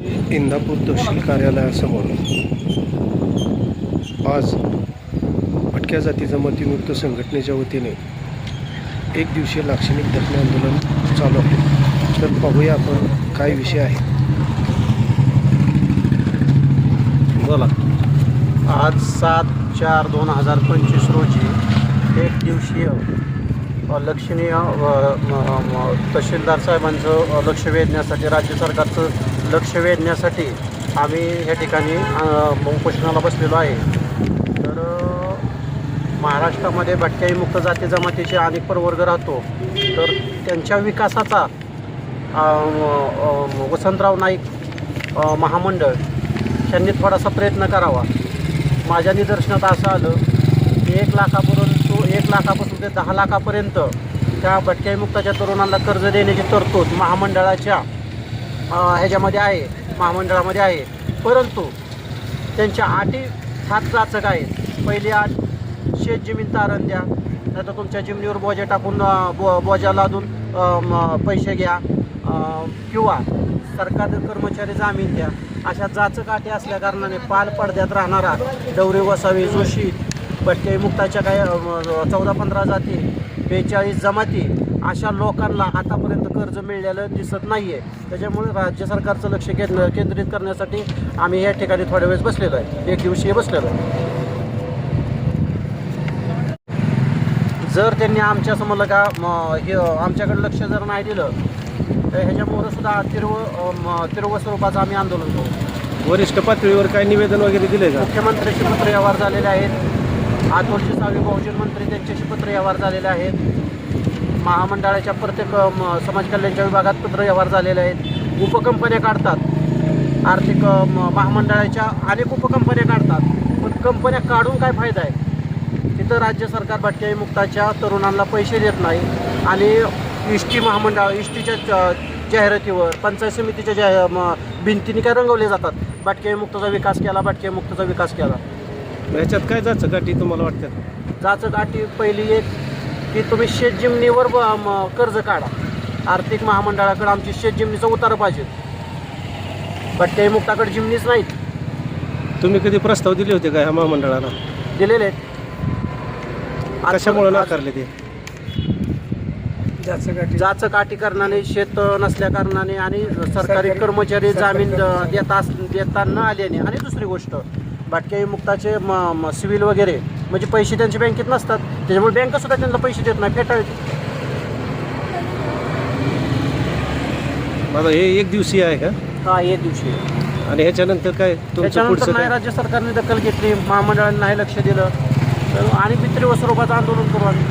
इंदापूर तहसील कार्यालयासमोर आज भटक्या जाती जमातीमुक्त संघटनेच्या वतीने एक दिवसीय लाक्षणिक धरणे आंदोलन चालू आहे. तर पाहूया आपण काय विषय आहे. बोला. आज सात चार दोन हजार पंचवीस रोजी एक दिवसीय लक्षणीय तहसीलदार साहेबांचं लक्ष वेधण्यासाठी राज्य सरकारचं लक्ष वेधण्यासाठी आम्ही ह्या ठिकाणी अ, उपोषणाला बसलेलो आहे. तर महाराष्ट्रामध्ये भटक्याई मुक्त जाती जमातीचे अनेक प्रवर्ग राहतो. तर त्यांच्या विकासाचा वसंतराव नाईक महामंडळ त्यांनी थोडासा प्रयत्न करावा. माझ्या निदर्शनात असं आलं की एक लाखापर्यंत एक लाखापासून ते दहा लाखापर्यंत त्या भटक्याई मुक्ताच्या तरुणांना कर्ज देण्याची तरतूद महामंडळाच्या ह्याच्यामध्ये आहे महामंडळामध्ये आहे. परंतु त्यांच्या अटी हात जाचक आहेत. पहिली आठ शेत जमीन तारण द्या नाही तर तुमच्या जमिनीवर बोजा टाकून बो बोजा लादून पैसे घ्या किंवा सरकारी कर्मचारी जामीन द्या. अशा जाचक अटी असल्या कारणाने पाल पडद्यात राहणारा डवरे वसावी जोशी भटके मुक्ताच्या काही चौदा पंधरा जाती बेचाळीस जमाती अशा लोकांना आतापर्यंत कर्ज मिळलेलं दिसत नाही आहे त्याच्यामुळे राज्य सरकारचं लक्ष केंद्र केंद्रित करण्यासाठी आम्ही या ठिकाणी थोड्या वेळेस बसलेलो आहे. एक दिवशी बसलेलो आहे. जर त्यांनी आमच्यासमोर का हे आमच्याकडे लक्ष जर नाही दिलं तर ह्याच्यामुळं सुद्धा म, तीव्र स्वरूपाचं आम्ही आंदोलन करू. वरिष्ठ पातळीवर काय निवेदन वगैरे दिले मुख्यमंत्र्यांशी पत्र व्यवहार झालेले आहेत. आतोलची सहावी बहुजन मंत्री त्यांच्याशी पत्र व्यवहार झालेले आहेत. महामंडळाच्या प्रत्येक म, समाज कल्याणच्या विभागात पत्र व्यवहार झालेले आहेत. उपकंपन्या काढतात. आर्थिक म, महामंडळाच्या अनेक उपकंपन्या काढतात. पण कंपन्या काढून काय फायदा आहे? तिथं राज्य सरकार भटक्याई मुक्ताच्या तरुणांना पैसे देत नाही आणि इष्टी टी महामंडळ इष्टीच्या टीच्या जाहिरातीवर पंचायत समितीच्या जाहि म, भिंतीने काय रंगवले जातात? भटक्याई मुक्ताचा विकास केला भटक्याई मुक्ताचा विकास केला. ह्याच्यात काय जायचं? गाठी तुम्हाला वाटतात? जाचं गाठी पहिली एक की तुम्ही ब- म, कर्ज काढा. आर्थिक महामंडळाकडे आमची शेतजमिनीचा उतारा पाहिजे. भटक्याई मुक्ताकडे जिमनीच नाहीत. तुम्ही कधी प्रस्ताव दिले होते का ह्या महामंडळाला? दिलेले आहेत. कशामुळे नाकारले ते? जाचं काठी कारणाने शेत नसल्या कारणाने आणि सरकारी कर्मचारी जामीन अ, देता अस- देता न आल्याने. आणि दुसरी गोष्ट भटक्याई मुक्ताचे म सिव्हिल वगैरे म्हणजे पैसे त्यांच्या बँकेत नसतात. त्याच्यामुळे बँक सुद्धा त्यांना पैसे देत नाही फेटाळते. माझा हे एक दिवसीय आहे का? हा एक दिवशी आणि ह्याच्यानंतर काय तुमचं त्याच्यानंतर नाही काय? राज्य सरकारने दखल घेतली महामंडळाने नाही लक्ष दिलं. तर आणि पितृ स्वरूपाचं आंदोलन करू आम्ही.